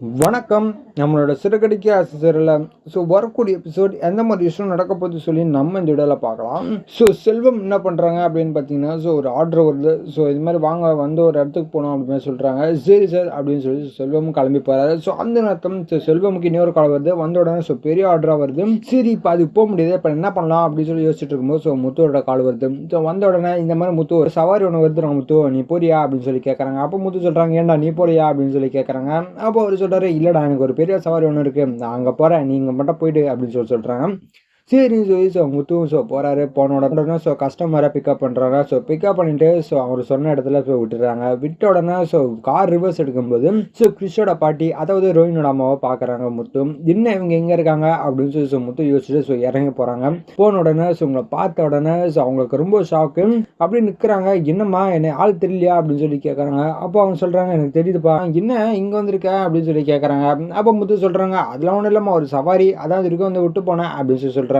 வணக்கம். நம்மளோட சிறுகடிக்கு ஆசிரியரில் ஸோ வரக்கூடிய எபிசோட் எந்த மாதிரி விஷயம் நடக்க போகுது சொல்லி நம்ம இந்த வீடியோவில் பார்க்கலாம். ஸோ செல்வம் என்ன பண்ணுறாங்க அப்படின்னு பார்த்தீங்கன்னா ஸோ ஒரு ஆர்டர் வருது. ஸோ இது மாதிரி வாங்க வந்து ஒரு இடத்துக்கு போகணும் அப்படின்னு சொல்கிறாங்க சரி சார் அப்படின்னு சொல்லி செல்வமும் கிளம்பி போகிறாரு ஸோ அந்த நேரத்தில் ஸோ செல்வமுக்கு இன்னொரு கால் வருது. வந்த உடனே ஸோ பெரிய ஆர்டராக வருது. சரி இப்போ அதுக்கு போக முடியாது. இப்போ என்ன பண்ணலாம் அப்படின்னு சொல்லி யோசிச்சுட்டு இருக்கும்போது ஸோ முத்துவோட கால் வருது. ஸோ வந்த உடனே இந்த மாதிரி முத்து ஒரு சவாரி ஒன்று வருதுறாங்க முத்து நீ போறியா அப்படின்னு சொல்லி கேட்குறாங்க அப்போ முத்து சொல்கிறாங்க ஏன்டா நீ போறியா அப்படின்னு சொல்லி கேட்குறாங்க அப்போ ஒரு சொல்கிறாரு இல்லைடா எனக்கு ஒரு பெரிய சவாரி ஒன்று இருக்குது நான் அங்கே போகிறேன் நீங்கள் மட்டும் போயிட்டு அப்படின்னு சொல்லி சொல்கிறாங்க சரின்னு சொல்லி ஸோ முத்துவும் ஸோ போகிறாரு போன உடனே ஸோ கஸ்டமரை பிக்கப் பண்ணுறாங்க ஸோ பிக்கப் பண்ணிட்டு ஸோ அவர் சொன்ன இடத்துல ஸோ விட்டுறாங்க. விட்ட உடனே ஸோ கார் ரிவர்ஸ் எடுக்கும்போது ஸோ கிறிஷோட பாட்டி அதாவது ரோஹினோட அம்மாவை பார்க்குறாங்க முத்து. என்ன இவங்க எங்கே இருக்காங்க? அப்படின்னு சொல்லி ஸோ முத்து யோசிச்சுட்டு ஸோ இறங்கி போகிறாங்க போன உடனே ஸோ உங்களை பார்த்த உடனே ஸோ அவங்களுக்கு ரொம்ப ஷாக்கு அப்படி நிற்கிறாங்க என்னம்மா என்னை ஆள் தெரியலையா? அப்படின்னு சொல்லி கேட்குறாங்க அப்போ அவங்க சொல்கிறாங்க எனக்கு தெரியுதுப்பா. என்ன இங்கே வந்திருக்க? அப்படின்னு சொல்லி கேட்குறாங்க அப்போ முத்து சொல்கிறாங்க அதெல்லாம் ஒன்றும் இல்லாமல் ஒரு சவாரி. அதான் இருக்கு வந்து விட்டு போனேன். அப்படின்னு சொல்லி சொல்கிறாங்க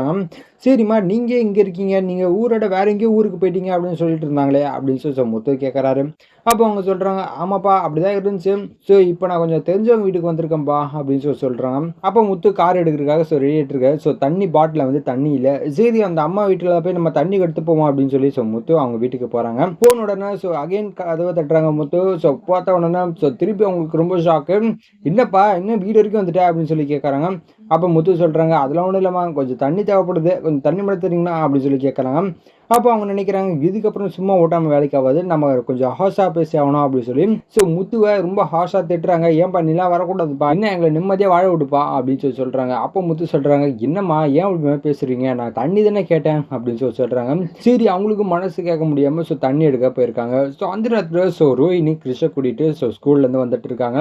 சரிம்மா நீங்கள் இங்கே இருக்கீங்க நீங்கள் ஊரோட வேற எங்கேயோ ஊருக்கு போயிட்டீங்க அப்படின்னு சொல்லிட்டு இருந்தாங்களே அப்படின்னு சொல்லி ஸோ முத்து கேட்குறாரு அப்போ அவங்க சொல்கிறாங்க ஆமாப்பா அப்படிதான் இருந்துச்சு. ஸோ இப்போ நான் கொஞ்சம் தெரிஞ்சவங்க வீட்டுக்கு வந்திருக்கேன்ப்பா அப்படின்னு சொல்லி சொல்கிறாங்க அப்போ முத்து கார் எடுக்கிறதுக்காக ஸோ ரெடி ஸோ தண்ணி பாட்டில் வந்து தண்ணி இல்லை. சரி அந்த அம்மா வீட்டில் போய் நம்ம தண்ணி எடுத்து போவோம் அப்படின்னு சொல்லி ஸோ முத்து அவங்க வீட்டுக்கு போகிறாங்க போன உடனே ஸோ அகைன் கதவை தட்டுறாங்க முத்து. ஸோ பார்த்த உடனே ஸோ திருப்பி அவங்களுக்கு ரொம்ப ஷாக்கு என்னப்பா இன்னும் வீடு வரைக்கும் வந்துட்டேன் அப்படின்னு சொல்லி கேட்குறாங்க அப்போ முத்து சொல்கிறாங்க அதெல்லாம் ஒன்றும் இல்லைம்மா கொஞ்சம் தண்ணி தேவைப்படுது கொஞ்சம் தண்ணி மட்டும் தரீங்களா அப்படின்னு சொல்லி கேட்குறாங்க அப்போ அவங்க நினைக்கிறாங்க இதுக்கப்புறம் சும்மா ஓட்டாமல் வேலைக்கு ஆகாது நம்ம கொஞ்சம் ஹாஷாக பேசி ஆகணும் அப்படின்னு சொல்லி. ஸோ முத்துவை ரொம்ப ஹாஷாக திட்டுறாங்க. ஏன்பா நிலா வரக்கூடாதுப்பா. என்ன எங்களை நிம்மதியாக வாழ விடுப்பா? அப்படின்னு சொல்லி சொல்கிறாங்க அப்போ முத்து சொல்கிறாங்க என்னம்மா ஏன் இப்படி பேசுகிறீங்க நான் தண்ணி தானே கேட்டேன் அப்படின்னு சொல்லி சொல்கிறாங்க சரி அவங்களுக்கு மனசு கேட்க முடியாமல் ஸோ தண்ணி எடுக்க போயிருக்காங்க. ஸோ அந்த நேரத்தில் ஸோ ரோஹினி கிருஷ்ண கூட்டிகிட்டு ஸோ ஸ்கூல்லேருந்து வந்துட்டு இருக்காங்க.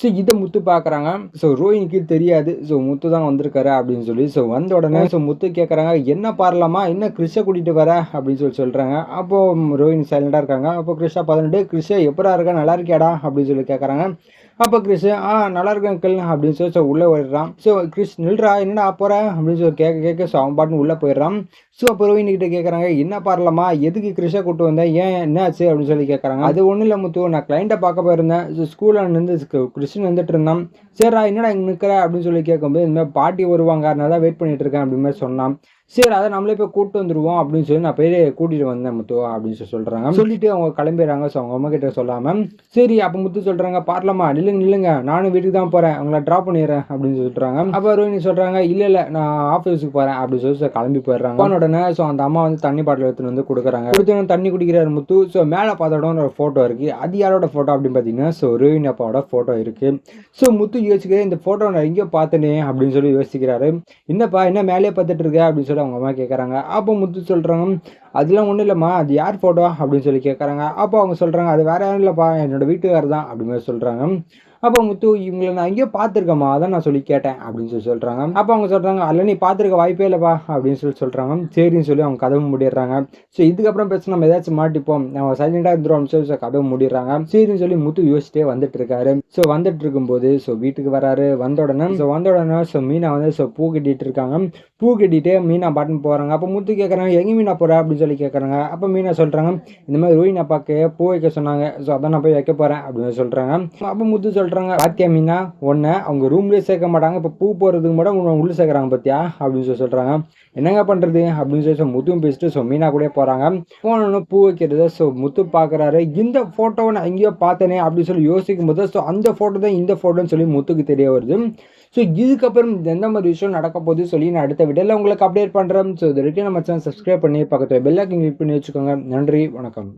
ஸோ இதை முத்து பார்க்குறாங்க ஸோ ரோஹினிக்கு தெரியாது. ஸோ முத்து தான் வந்திருக்காரு அப்படின்னு சொல்லி ஸோ வந்த உடனே ஸோ முத்து கேட்குறாங்க என்ன பாரலாமா? என்ன கிருஷ்ண கூட்டிகிட்டு வர? அப்படின்னு சொல்லி சொல்கிறாங்க அப்போது ரோஹினி சைலண்டாக இருக்காங்க. அப்போ கிருஷ்ணா பதினெட்டு கிருஷ்ணா எப்படா இருக்கா? நல்லா இருக்கியாடா? அப்படின்னு சொல்லி கேட்குறாங்க அப்போ கிறிஸ் ஆ நல்லா இருக்கேன் அங்கிள் அப்படின்னு சொல்லி ஸோ உள்ளே போயிடுறான். ஸோ கிறிஸ் நில்றா? என்னடா போகிற அப்படின்னு சொல்லி கேட்க கேட்க ஸோ அவன் பாட்டுன்னு உள்ளே போயிடுறான். ஸோ அப்போ ரோஹினி கிட்ட கேட்குறாங்க என்ன பாரலாமா எதுக்கு கிறிஷை கூட்டு வந்தேன் ஏன் என்னாச்சு? அப்படின்னு சொல்லி கேட்குறாங்க அது ஒன்றும் இல்லை முத்து நான் கிளைண்ட்டை பார்க்க போயிருந்தேன். ஸோ ஸ்கூலில் நின்று கிறிஸ்டின் வந்துட்டு இருந்தான். சரிடா என்னடா இங்கே நிற்கிற அப்படின்னு சொல்லி கேட்கும்போது இந்த மாதிரி பாட்டி வருவாங்க அதனால தான் வெயிட் பண்ணிட்டு இருக்கேன் அப்படின்னு மாதிரி சொன்னான். சரி அதை நம்மளே போய் கூப்பிட்டு வந்துடுவோம் அப்படின்னு சொல்லி நான் போய் கூட்டிகிட்டு வந்தேன் முத்து அப்படின்னு சொல்லி சொல்கிறாங்க சொல்லிட்டு அவங்க கிளம்பிடுறாங்க. ஸோ அவங்க அம்மா கிட்ட சொல்லாமல் சரி அப்போ முத்து சொல்கிறாங்க பாரலாமா நில்லுங்க நில்லுங்க. நானும் வீட்டுக்கு தான் போகிறேன் அவங்கள ட்ராப் பண்ணிடுறேன். அப்படின்னு சொல்லிட்டுறாங்க அப்போ ரோஹினி சொல்கிறாங்க இல்லை இல்லை நான் ஆஃபீஸுக்கு போகிறேன் அப்படின்னு சொல்லி கிளம்பி போயிடுறாங்க. போன உடனே ஸோ அந்த அம்மா வந்து தண்ணி பாட்டில் எடுத்துன்னு வந்து கொடுக்குறாங்க. கொடுத்து தண்ணி குடிக்கிறாரு முத்து. ஸோ மேலே பார்த்தோட ஒரு ஃபோட்டோ இருக்குது அது யாரோட ஃபோட்டோ அப்படின்னு பார்த்தீங்கன்னா ஸோ ரோஹினி அப்பாவோட ஃபோட்டோ இருக்குது ஸோ முத்து யோசிக்கிறேன் இந்த ஃபோட்டோ நான் எங்கேயோ பார்த்தனே அப்படின்னு சொல்லி யோசிக்கிறாரு. என்னப்பா என்ன மேலே பார்த்துட்டு இருக்க? அப்படின்னு சொல்லி அவங்க அம்மா கேட்குறாங்க அப்போ முத்து சொல்கிறாங்க அதெல்லாம் ஒன்றும் இல்லைம்மா அது யார் ஃபோட்டோ அப்படின்னு சொல்லி கேட்குறாங்க அப்போ அவங்க சொல்கிறாங்க அது வேற யாரும் இல்லைப்பா என்னோட வீட்டுக்காரர் தான் அப்படின்னு சொல்கிறாங்க அப்போ முத்து இவங்களை நான் எங்கேயோ பார்த்துருக்கேம்மா அதான் நான் சொல்லி கேட்டேன் அப்படின்னு சொல்லி சொல்கிறாங்க அப்போ அவங்க சொல்கிறாங்க அல்ல நீ பார்த்துருக்க வாய்ப்பே இல்லைப்பா அப்படின்னு சொல்லி சொல்கிறாங்க சரின்னு சொல்லி அவங்க கதவு முடிடுறாங்க. ஸோ இதுக்கப்புறம் பிரச்சனை நம்ம ஏதாச்சும் மாட்டிப்போம். நம்ம சைலண்டாக இருந்துரும் சொல்லி கதவு முடிடுறாங்க. சரின்னு சொல்லி முத்து யோசிச்சிட்டே வந்துட்டு இருக்காரு ஸோ வந்துட்டு இருக்கும்போது ஸோ வீட்டுக்கு வராரு. வந்த உடனே ஸோ வந்த உடனே ஸோ மீனா வந்து ஸோ பூ கட்டிட்டு இருக்காங்க. பூ கட்டிட்டு மீனா பாட்டுன்னு போகிறாங்க அப்போ முத்து கேட்குறாங்க எங்கே மீனா போகிற அப்படின்னு சொல்லி கேட்குறாங்க அப்போ மீனா சொல்கிறாங்க இந்த மாதிரி ரோஹின் அப்பாக்கு பூ வைக்க சொன்னாங்க. ஸோ அதான் நான் போய் வைக்க போகிறேன் அப்படின்னு சொல்கிறாங்க அப்போ முத்து சொல்கிறாங்க பாத்தியா மீனா? ஒன்று அவங்க ரூம்லேயே சேர்க்க மாட்டாங்க இப்போ பூ போகிறதுக்கு மட்டும் உன்னை உள்ளே சேர்க்குறாங்க பார்த்தியா அப்படின்னு சொல்லி சொல்கிறாங்க என்னங்க பண்ணுறது அப்படின்னு சொல்லி முத்துவும் பேசிட்டு ஸோ மீனா கூட போகிறாங்க போனோன்னு பூ வைக்கிறது ஸோ முத்து பார்க்குறாரு இந்த ஃபோட்டோவை நான் எங்கேயோ பார்த்தேனே அப்படின்னு சொல்லி யோசிக்கும் போது ஸோ அந்த ஃபோட்டோ தான் இந்த ஃபோட்டோன்னு சொல்லி முத்துக்கு தெரிய வருது. ஸோ இதுக்கப்புறம் எந்த மாதிரி விஷயம் நடக்க போகுது சொல்லி நான் அடுத்த வீடியோவில் உங்களுக்கு அப்டேட் பண்ணுறேன் ஸோ இது வரைக்கும் நம்ம சேனல் சப்ஸ்கிரைப் பண்ணி பக்கத்தில் பெல்லாக்கு கிளிக் பண்ணி வச்சுக்கோங்க. நன்றி வணக்கம்.